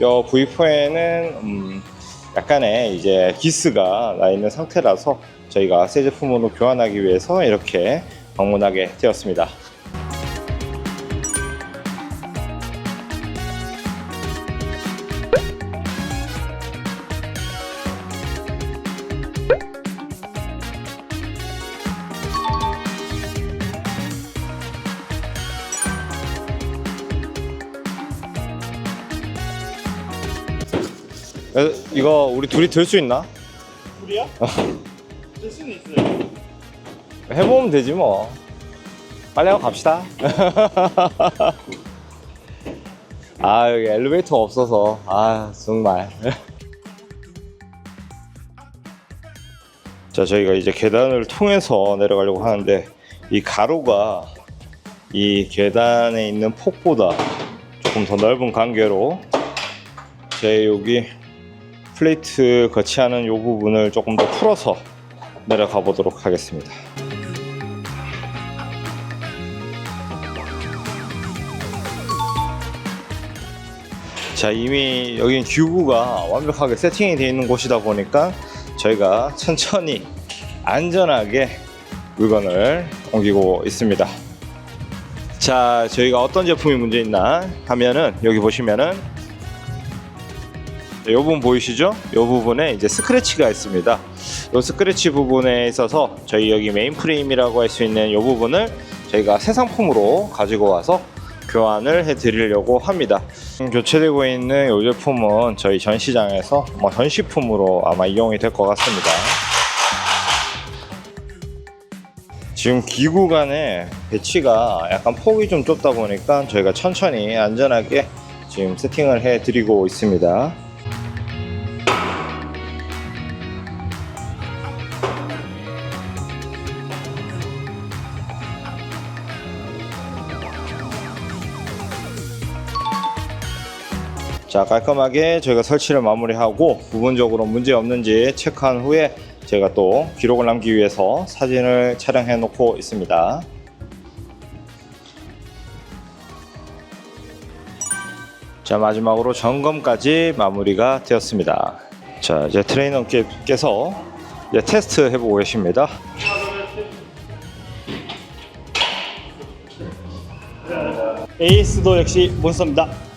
요 V4에는 음, 약간의 이제 기스가 나 있는 상태라서 저희가 새 제품으로 교환하기 위해서 이렇게 방문하게 되었습니다. 에, 이거 우리 둘이 들 수 있나? 우리야? 될 수는 있어요. 해보면 되지 뭐. 빨리 하고 갑시다. 아 여기 엘리베이터 없어서 아 정말. 자 저희가 이제 계단을 통해서 내려가려고 하는데 이 가로가 이 계단에 있는 폭보다 조금 더 넓은 관계로 제 여기 플레이트 거치하는 이 부분을 조금 더 풀어서 내려가 보도록 하겠습니다. 자 이미 여긴 기구가 완벽하게 세팅이 되어 있는 곳이다 보니까 저희가 천천히 안전하게 물건을 옮기고 있습니다 자 저희가 어떤 제품이 문제 있나 하면은 여기 보시면은 이 부분 보이시죠? 이 부분에 이제 스크래치가 있습니다. 이 스크래치 부분에 있어서 저희 여기 메인 프레임이라고 할 수 있는 이 부분을 저희가 새 상품으로 가지고 와서 교환을 해드리려고 합니다. 지금 교체되고 있는 이 제품은 저희 전시장에서 뭐 전시품으로 아마 이용이 될 것 같습니다. 지금 기구 간의 배치가 약간 폭이 좀 좁다 보니까 저희가 천천히 안전하게 지금 세팅을 해드리고 있습니다. 자 깔끔하게 저희가 설치를 마무리하고 부분적으로 문제 없는지 체크한 후에 제가 또 기록을 남기기 위해서 사진을 촬영해 놓고 있습니다. 자 마지막으로 점검까지 마무리가 되었습니다. 자 이제 트레이너께서 이제 테스트 해보고 계십니다. 에이스도 역시 몬스터입니다.